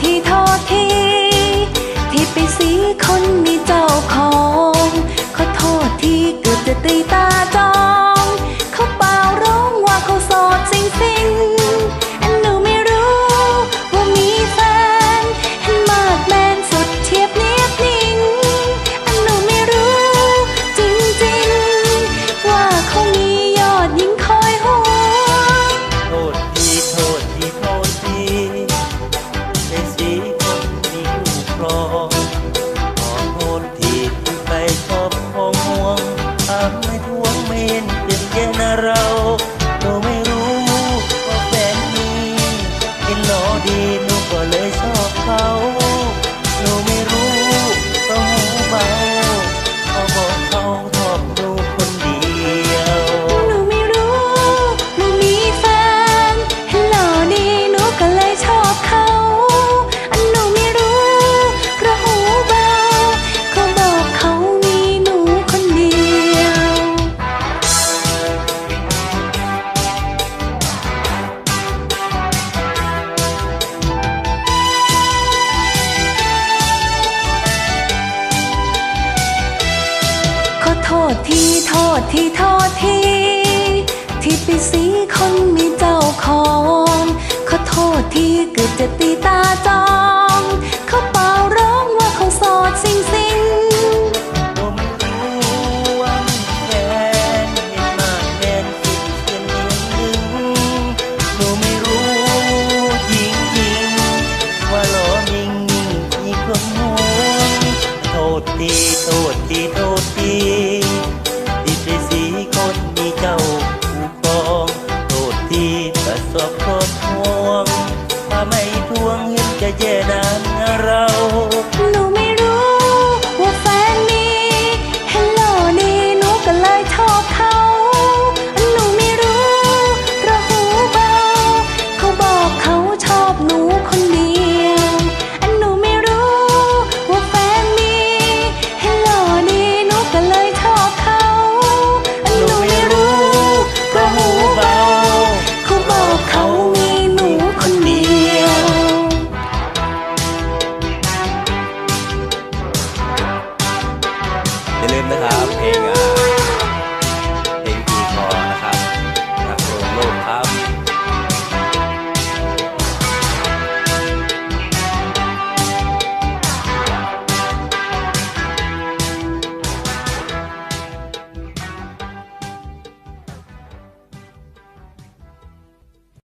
ทีโทษทีโทษทีที่ไปสีคนมีเจ้าของ ขอโทษที่เกือบจะตีตา เราก็ไม่รู้ว่าแฟนมีเห็นหลอดีหนูก็เลยชอบเขา โทษที โทษที โทษที ที่ไปสีคนมีเจ้าของ ขอโทษทีเกือบจะตีตาจอง เขาเป่าร้องว่าเขาโสดสิงสิงผมว่ามีแฟนเห็นมากแน่นสุดเสียงเนียงหนึ่งหนูไม่รู้จริงๆว่าหลอนิ่งยิงมีคนห่วงโทษที โทษทีโทษ ครอบครองถ้าไม่ทวงเห็นจะแย่นานเรา ลืมนะครับเพลงอ่า